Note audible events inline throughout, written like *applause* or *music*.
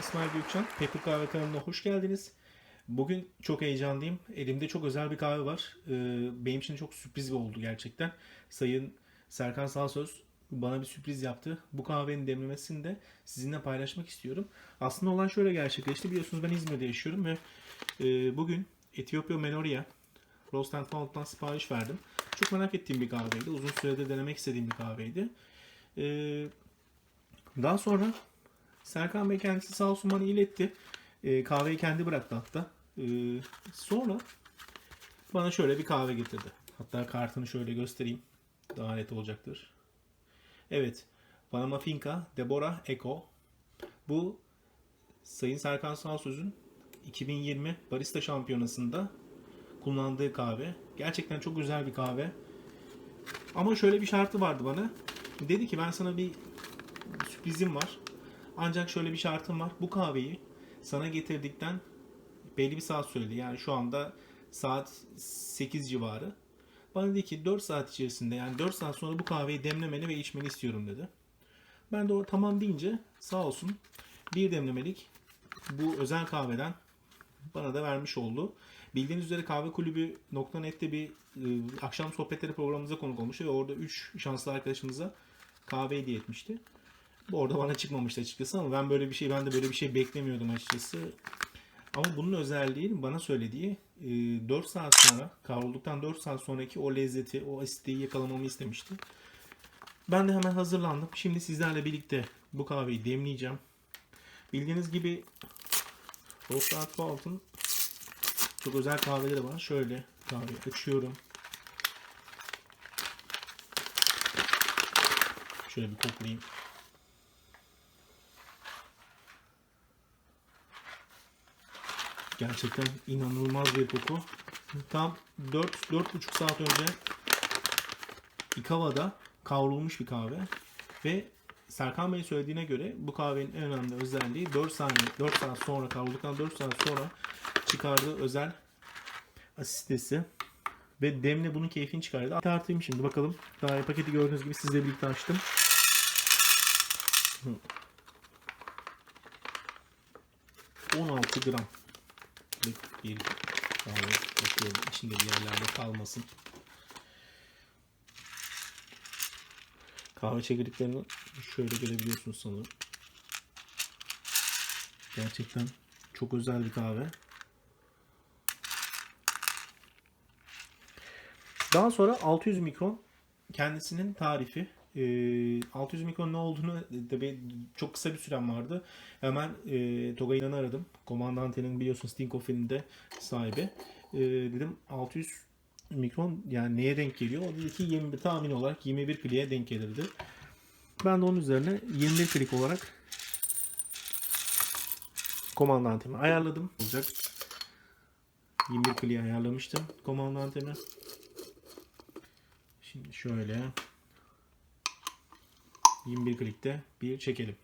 İsmail Gökçen. Paper Kahve kanalına hoş geldiniz. Bugün çok heyecanlıyım. Elimde çok özel bir kahve var. Ee, benim için çok sürpriz bir oldu gerçekten. Sayın Serkan Sağsöz bana bir sürpriz yaptı. Bu kahvenin demlemesini de sizinle paylaşmak istiyorum. Aslında olan şöyle gerçekleşti. Biliyorsunuz ben İzmir'de yaşıyorum ve e, bugün Etiyopya Menoria Roast and Found'dan sipariş verdim. Çok merak ettiğim bir kahveydi. Uzun süredir denemek istediğim bir kahveydi. Ee, daha sonra Serkan Bey kendisi sağ olsun bana iletti. Ee, kahveyi kendi bıraktı hatta. Ee, sonra bana şöyle bir kahve getirdi. Hatta kartını şöyle göstereyim. Daha net olacaktır. Evet. Panama Finca Deborah Eco. Bu Sayın Serkan Sağsöz'ün 2020 Barista Şampiyonası'nda kullandığı kahve. Gerçekten çok güzel bir kahve. Ama şöyle bir şartı vardı bana. Dedi ki ben sana bir sürprizim var. Ancak şöyle bir şartım var. Bu kahveyi sana getirdikten belli bir saat söyledi. Yani şu anda saat 8 civarı. Bana dedi ki 4 saat içerisinde yani 4 saat sonra bu kahveyi demlemeni ve içmeni istiyorum dedi. Ben de o tamam deyince sağ olsun bir demlemelik bu özel kahveden bana da vermiş oldu. Bildiğiniz üzere kahve kulübü.net'te bir e, akşam sohbetleri programımıza konuk olmuştu ve orada 3 şanslı arkadaşımıza kahve hediye etmişti. Bu orada bana çıkmamıştı açıkçası ama ben böyle bir şey ben de böyle bir şey beklemiyordum açıkçası. Ama bunun özelliği bana söylediği e, 4 saat sonra kavrulduktan 4 saat sonraki o lezzeti, o asitliği yakalamamı istemişti. Ben de hemen hazırlandım. Şimdi sizlerle birlikte bu kahveyi demleyeceğim. Bildiğiniz gibi Art Fault'un çok özel kahveleri var. Şöyle kahveyi açıyorum. Şöyle bir koklayayım. Gerçekten inanılmaz bir koku. Tam 4-4,5 saat önce Ikava'da kavrulmuş bir kahve. Ve Serkan Bey söylediğine göre bu kahvenin en önemli özelliği 4 saniye 4 saat sonra kavrulduktan 4 saat sonra çıkardığı özel asitesi ve demle bunun keyfini çıkardı. Tartayım şimdi bakalım. Daha paketi gördüğünüz gibi sizle birlikte açtım. Hı. 16 gram bir kahve bakıyorum içinde bir yerlerde kalmasın. Kahve çekirdeklerini şöyle görebiliyorsunuz sanırım. Gerçekten çok özel bir kahve. Daha sonra 600 mikron kendisinin tarifi. Ee, 600 mikron ne olduğunu tabii çok kısa bir sürem vardı. Hemen e, Togay İnan'ı aradım. Komandante'nin biliyorsunuz Sting Coffee'nin de sahibi. Ee, dedim 600 mikron yani neye denk geliyor? O dedi ki 21 tahmin olarak 21 kliğe denk gelirdi. Ben de onun üzerine 21 klik olarak komandantemi ayarladım. Olacak. 21 kliğe ayarlamıştım komandantemi. Şimdi şöyle 21 klikte bir çekelim.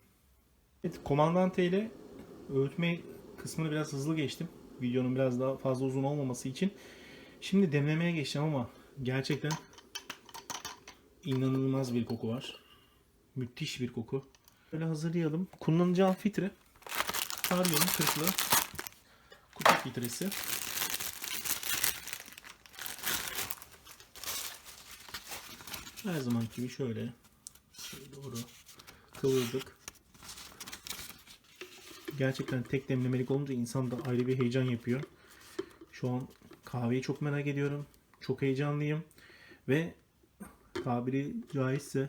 Evet, komandante ile öğütme kısmını biraz hızlı geçtim. Videonun biraz daha fazla uzun olmaması için. Şimdi demlemeye geçeceğim ama gerçekten inanılmaz bir koku var. Müthiş bir koku. Böyle hazırlayalım. Kullanacağım filtre Taryon'un kırıklı kutu filtresi. Her zaman gibi şöyle doğru kıvırdık. Gerçekten tek demlemelik olunca insan da ayrı bir heyecan yapıyor. Şu an kahveyi çok merak ediyorum. Çok heyecanlıyım. Ve tabiri caizse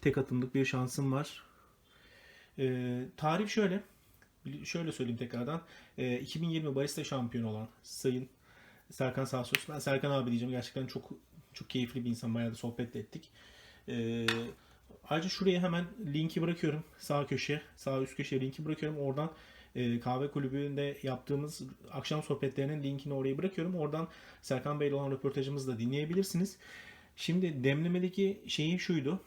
tek atımlık bir şansım var. Ee, tarif şöyle. Şöyle söyleyeyim tekrardan. Ee, 2020 barista şampiyonu olan Sayın Serkan Sağsöz. Ben Serkan abi diyeceğim. Gerçekten çok çok keyifli bir insan. Bayağı da sohbet de ettik. Ee, ayrıca şuraya hemen linki bırakıyorum. Sağ köşeye, sağ üst köşeye linki bırakıyorum. Oradan e, kahve kulübünde yaptığımız akşam sohbetlerinin linkini oraya bırakıyorum. Oradan Serkan Bey ile olan röportajımızı da dinleyebilirsiniz. Şimdi demlemedeki şeyi şuydu.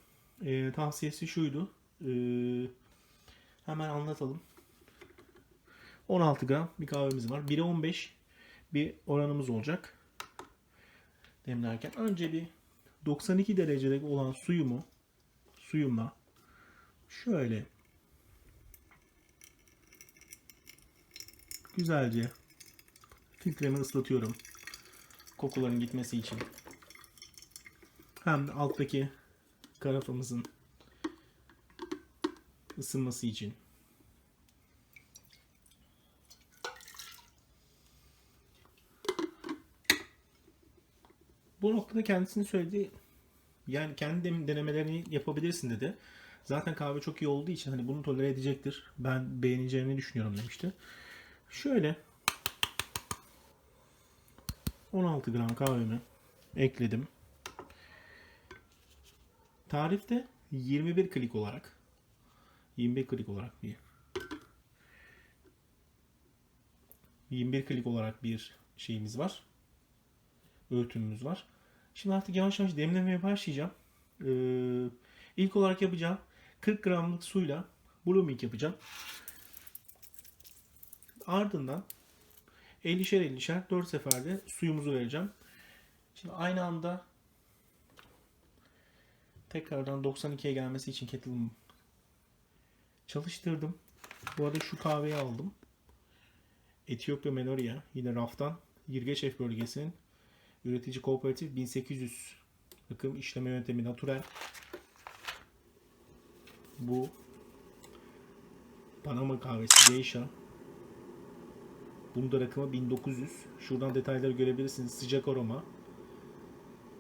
E, tavsiyesi şuydu. E, hemen anlatalım. 16 gram bir kahvemiz var. 1'e 15 bir oranımız olacak. Demlerken önce bir 92 derecede olan suyumu suyumla şöyle güzelce filtremi ıslatıyorum. Kokuların gitmesi için. Hem de alttaki karafımızın ısınması için. Bu noktada kendisinin söylediği yani kendi denemelerini yapabilirsin dedi. Zaten kahve çok iyi olduğu için hani bunu tolere edecektir. Ben beğeneceğini düşünüyorum demişti. Şöyle 16 gram kahvemi ekledim. Tarifte 21 klik olarak 21 klik olarak bir 21 klik olarak bir şeyimiz var. Öğütümümüz var. Şimdi artık yavaş yavaş demlemeye başlayacağım. Ee, ilk olarak yapacağım 40 gramlık suyla blooming yapacağım. Ardından 50'şer 50'şer 4 seferde suyumuzu vereceğim. Şimdi aynı anda tekrardan 92'ye gelmesi için kettle'ımı çalıştırdım. Bu arada şu kahveyi aldım. Etiyopya Meloria yine raftan Yirgeçev bölgesinin üretici kooperatif 1800 akım işleme yöntemi natürel. Bu Panama kahvesi Geisha. Bunun da rakımı 1900. Şuradan detayları görebilirsiniz. Sıcak aroma.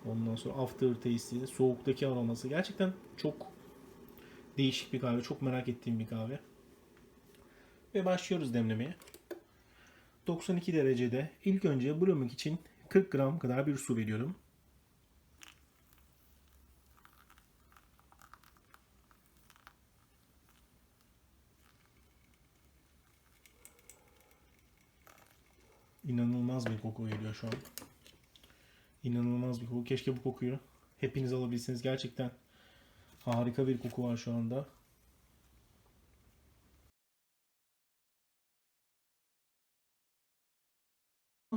Ondan sonra after taste'i, soğuktaki aroması. Gerçekten çok değişik bir kahve. Çok merak ettiğim bir kahve. Ve başlıyoruz demlemeye. 92 derecede ilk önce blooming için 40 gram kadar bir su veriyorum. İnanılmaz bir koku geliyor şu an. İnanılmaz bir koku. Keşke bu kokuyu hepiniz alabilseniz. Gerçekten harika bir koku var şu anda.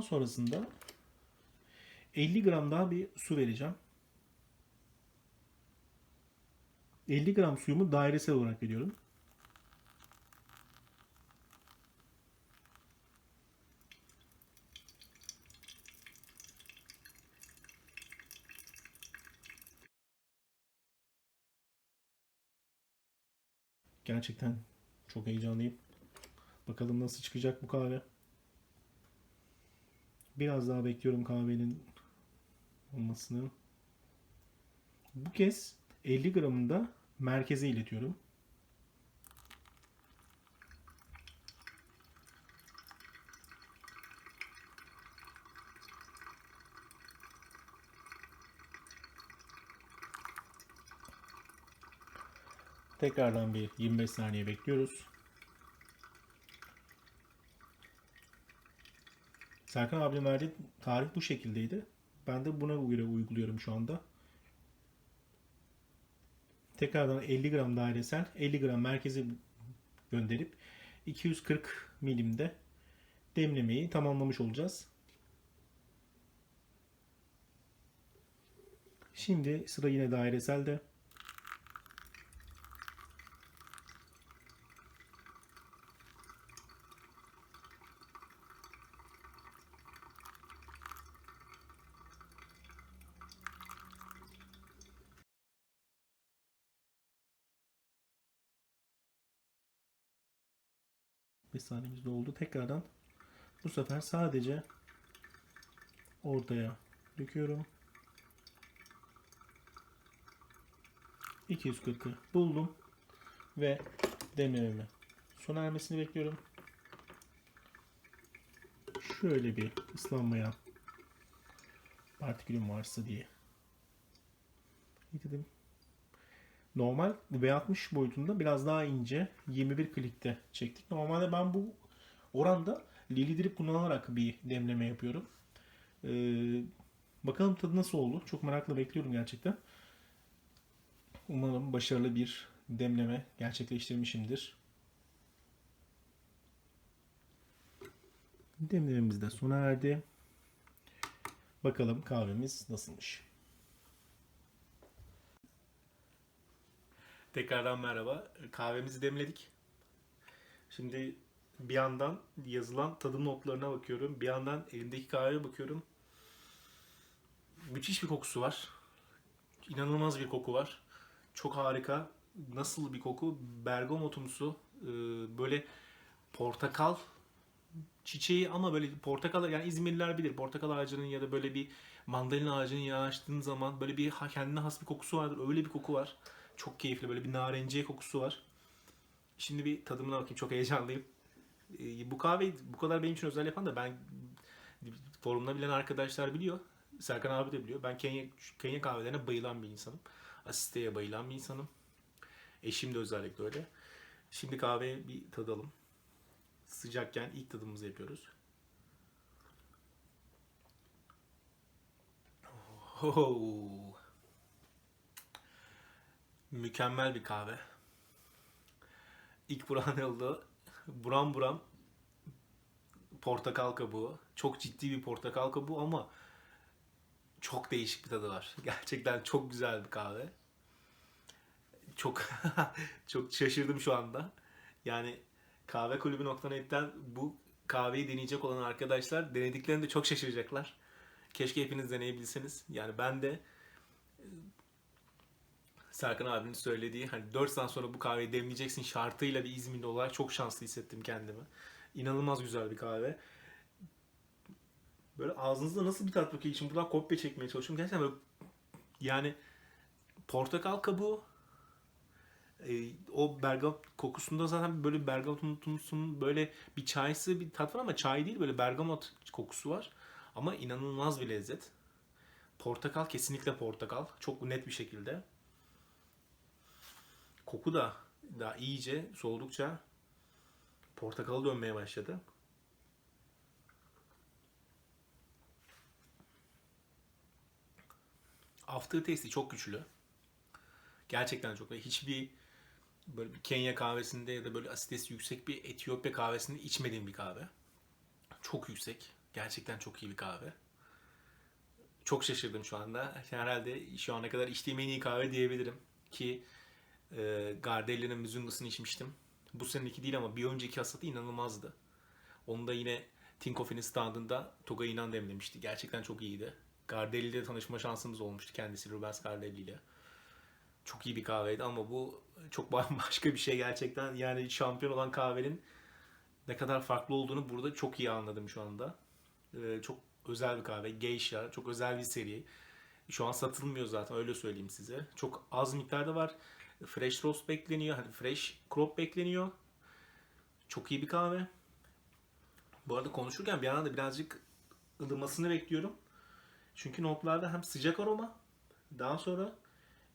Sonrasında 50 gram daha bir su vereceğim. 50 gram suyumu dairesel olarak veriyorum. Gerçekten çok heyecanlıyım. Bakalım nasıl çıkacak bu kahve. Biraz daha bekliyorum kahvenin olmasını. Bu kez 50 gramını da merkeze iletiyorum. Tekrardan bir 25 saniye bekliyoruz. Serkan abinin verdiği tarif bu şekildeydi. Ben de buna göre uyguluyorum şu anda. Tekrardan 50 gram dairesel, 50 gram merkeze gönderip 240 milimde demlemeyi tamamlamış olacağız. Şimdi sıra yine daireselde. Bir saniyemiz doldu. Tekrardan bu sefer sadece ortaya döküyorum. 240'ı buldum ve demlememi sona ermesini bekliyorum. Şöyle bir ıslanmaya partikülüm varsa diye getirdim. Normal V60 boyutunda biraz daha ince 21 klikte çektik. Normalde ben bu oranda Lily Drip kullanarak bir demleme yapıyorum. Ee, bakalım tadı nasıl oldu. Çok merakla bekliyorum gerçekten. Umarım başarılı bir demleme gerçekleştirmişimdir. Demlememiz de sona erdi. Bakalım kahvemiz nasılmış. Tekrardan merhaba. Kahvemizi demledik. Şimdi bir yandan yazılan tadım notlarına bakıyorum. Bir yandan elimdeki kahveye bakıyorum. Müthiş bir kokusu var. İnanılmaz bir koku var. Çok harika. Nasıl bir koku? Bergamotumsu. Ee, böyle portakal çiçeği ama böyle portakal yani İzmirliler bilir. Portakal ağacının ya da böyle bir mandalina ağacının yanaştığın zaman böyle bir kendine has bir kokusu vardır. Öyle bir koku var. Çok keyifli. Böyle bir narenciye kokusu var. Şimdi bir tadımına bakayım. Çok heyecanlıyım. Ee, bu kahveyi bu kadar benim için özel yapan da ben forumda bilen arkadaşlar biliyor. Serkan abi de biliyor. Ben Kenya, Kenya kahvelerine bayılan bir insanım. Asiste'ye bayılan bir insanım. Eşim de özellikle öyle. Şimdi kahveye bir tadalım. Sıcakken ilk tadımımızı yapıyoruz. Oh. Mükemmel bir kahve. İlk buran *laughs* ne oldu? Buram buram portakal kabuğu. Çok ciddi bir portakal kabuğu ama çok değişik bir tadı var. *laughs* Gerçekten çok güzel bir kahve. Çok *laughs* çok şaşırdım şu anda. Yani kahvekulübü.net'ten bu kahveyi deneyecek olan arkadaşlar denediklerinde çok şaşıracaklar. Keşke hepiniz deneyebilseniz. Yani ben de Serkan abinin söylediği hani 4 saat sonra bu kahveyi demleyeceksin şartıyla bir İzmirli olarak çok şanslı hissettim kendimi. İnanılmaz güzel bir kahve. Böyle ağzınızda nasıl bir tat bakıyor için buradan kopya çekmeye çalışıyorum. Gerçekten böyle yani portakal kabuğu e, o bergamot kokusunda zaten böyle bergamotumsun böyle bir çaysı bir tat var ama çay değil böyle bergamot kokusu var. Ama inanılmaz bir lezzet. Portakal kesinlikle portakal. Çok net bir şekilde. Koku da daha iyice soğudukça portakalı dönmeye başladı. After taste'i çok güçlü. Gerçekten çok. Hiçbir böyle bir Kenya kahvesinde ya da böyle asitesi yüksek bir Etiyopya kahvesinde içmediğim bir kahve. Çok yüksek. Gerçekten çok iyi bir kahve. Çok şaşırdım şu anda. Herhalde şu ana kadar içtiğim en iyi kahve diyebilirim. Ki e, Gardeli'nin Mizunga'sını içmiştim. Bu seneki değil ama bir önceki hasatı inanılmazdı. Onu da yine Tinkoffee'nin standında Togay İnan demlemişti. Gerçekten çok iyiydi. Gardelli ile tanışma şansımız olmuştu kendisi Rubens Gardelli ile. Çok iyi bir kahveydi ama bu çok *laughs* bambaşka bir şey gerçekten. Yani şampiyon olan kahvenin ne kadar farklı olduğunu burada çok iyi anladım şu anda. Ee, çok özel bir kahve. Geisha. Çok özel bir seri. Şu an satılmıyor zaten öyle söyleyeyim size. Çok az miktarda var. Fresh roast bekleniyor. Hani fresh crop bekleniyor. Çok iyi bir kahve. Bu arada konuşurken bir yandan da birazcık ılımasını bekliyorum. Çünkü notlarda hem sıcak aroma daha sonra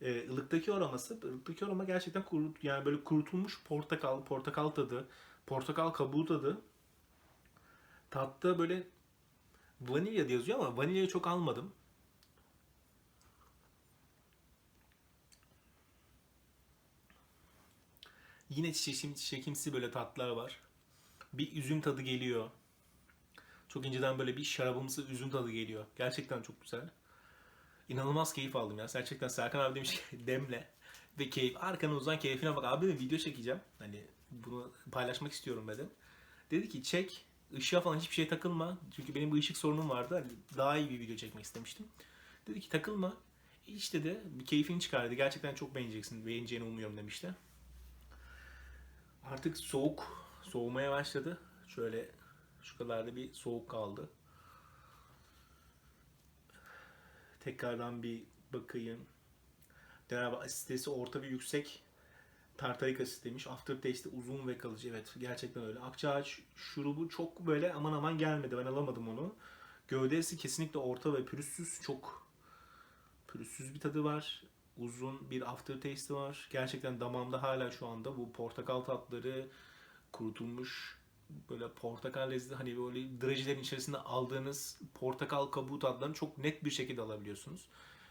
e, ılıktaki aroması, ılıktaki aroma gerçekten kurut, yani böyle kurutulmuş portakal, portakal tadı, portakal kabuğu tadı. Tatta böyle vanilya diye yazıyor ama vanilyayı çok almadım. Yine çiçekim, çiçekimsi böyle tatlar var. Bir üzüm tadı geliyor. Çok inceden böyle bir şarabımsı üzüm tadı geliyor. Gerçekten çok güzel. İnanılmaz keyif aldım ya. Gerçekten Serkan abi demiş ki *laughs* demle ve keyif. Arkana uzan keyfine bak. Abi bir video çekeceğim. Hani bunu paylaşmak istiyorum dedim. Dedi ki çek. ışığa falan hiçbir şey takılma. Çünkü benim bu ışık sorunum vardı. Hani daha iyi bir video çekmek istemiştim. Dedi ki takılma. İç dedi. Bir keyfini çıkar dedi. Gerçekten çok beğeneceksin. Beğeneceğini umuyorum demişti. Artık soğuk. Soğumaya başladı. Şöyle şu kadar da bir soğuk kaldı. Tekrardan bir bakayım. Deneme asitesi orta ve yüksek. Tartarik asit demiş. Aftertaste uzun ve kalıcı. Evet gerçekten öyle. Akçaağaç şurubu çok böyle aman aman gelmedi. Ben alamadım onu. Gövdesi kesinlikle orta ve pürüzsüz. Çok pürüzsüz bir tadı var. Uzun bir aftertaste var. Gerçekten damağımda hala şu anda bu portakal tatları kurutulmuş böyle portakal lezzeti hani böyle drajilerin içerisinde aldığınız portakal kabuğu tatlarını çok net bir şekilde alabiliyorsunuz.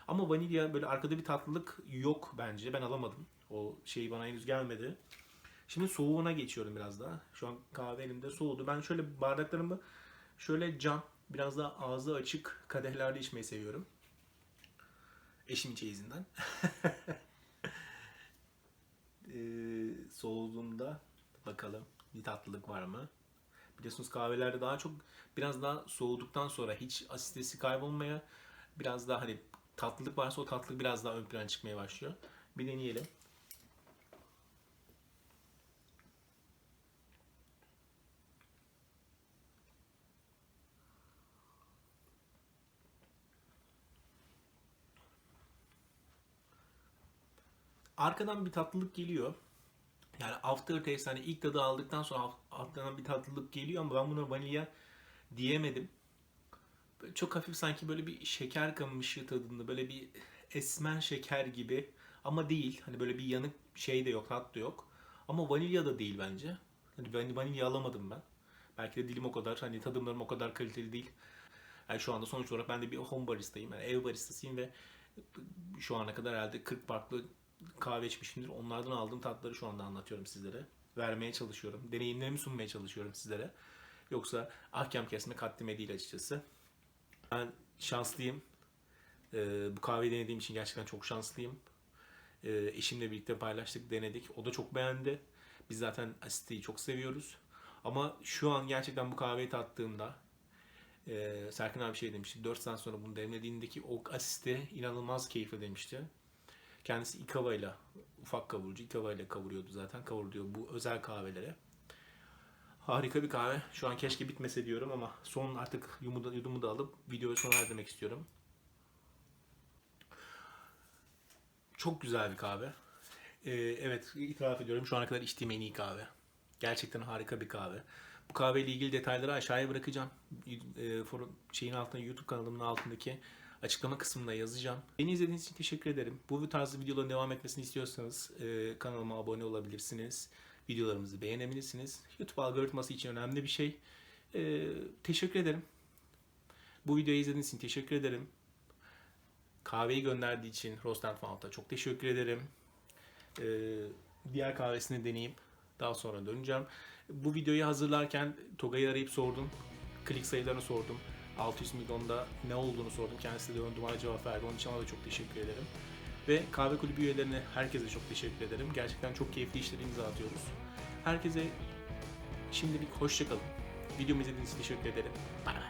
Ama vanilya böyle arkada bir tatlılık yok bence. Ben alamadım. O şey bana henüz gelmedi. Şimdi soğuğuna geçiyorum biraz daha. Şu an kahve elimde soğudu. Ben şöyle bardaklarımı şöyle cam, biraz daha ağzı açık kadehlerde içmeyi seviyorum. Eşimin çeyizinden. *laughs* ee, soğuduğunda bakalım. bir tatlılık var mı? Biliyorsunuz kahvelerde daha çok biraz daha soğuduktan sonra hiç asitesi kaybolmaya biraz daha hani tatlılık varsa o tatlılık biraz daha ön plana çıkmaya başlıyor. Bir deneyelim. Arkadan bir tatlılık geliyor. Yani aftertaste hani ilk tadı aldıktan sonra alttan bir tatlılık geliyor ama ben buna vanilya diyemedim. Böyle çok hafif sanki böyle bir şeker kamışı tadında böyle bir esmer şeker gibi ama değil. Hani böyle bir yanık şey de yok, tat da yok. Ama vanilya da değil bence. Hani ben vanilya alamadım ben. Belki de dilim o kadar hani tadımlarım o kadar kaliteli değil. Yani şu anda sonuç olarak ben de bir home baristayım. Yani ev baristasıyım ve şu ana kadar herhalde 40 farklı kahve içmişimdir. Onlardan aldığım tatları şu anda anlatıyorum sizlere. Vermeye çalışıyorum. Deneyimlerimi sunmaya çalışıyorum sizlere. Yoksa ahkam kesme kaddime değil açıkçası. Ben şanslıyım. Ee, bu kahveyi denediğim için gerçekten çok şanslıyım. Ee, eşimle birlikte paylaştık, denedik. O da çok beğendi. Biz zaten asiteyi çok seviyoruz. Ama şu an gerçekten bu kahveyi tattığımda e, Serkan abi şey demişti. 4 saat sonra bunu demlediğindeki o asiste inanılmaz keyifli demişti. Kendisi Ikava ile ufak kavurucu Ikava ile kavuruyordu zaten. Kavuruyor bu özel kahvelere. Harika bir kahve. Şu an keşke bitmese diyorum ama son artık yumu da, yudumu da alıp videoyu sona erdirmek istiyorum. Çok güzel bir kahve. Ee, evet itiraf ediyorum şu ana kadar içtiğim en iyi kahve. Gerçekten harika bir kahve. Bu kahveyle ilgili detayları aşağıya bırakacağım. E, forum şeyin altında YouTube kanalımın altındaki açıklama kısmında yazacağım. Beni izlediğiniz için teşekkür ederim. Bu tarz videoların devam etmesini istiyorsanız e, kanalıma abone olabilirsiniz. Videolarımızı beğenebilirsiniz. YouTube algoritması için önemli bir şey. E, teşekkür ederim. Bu videoyu izlediğiniz için teşekkür ederim. Kahveyi gönderdiği için Roast and Found'a çok teşekkür ederim. E, diğer kahvesini deneyeyim. Daha sonra döneceğim. Bu videoyu hazırlarken Toga'yı arayıp sordum. Klik sayılarını sordum. 600 milyonda ne olduğunu sordum. Kendisi de ön numara cevap verdi. Onun için ona da çok teşekkür ederim. Ve kahve kulübü üyelerine herkese çok teşekkür ederim. Gerçekten çok keyifli işler imza atıyoruz. Herkese şimdilik hoşçakalın. Videomu izlediğiniz için teşekkür ederim. Bay bay.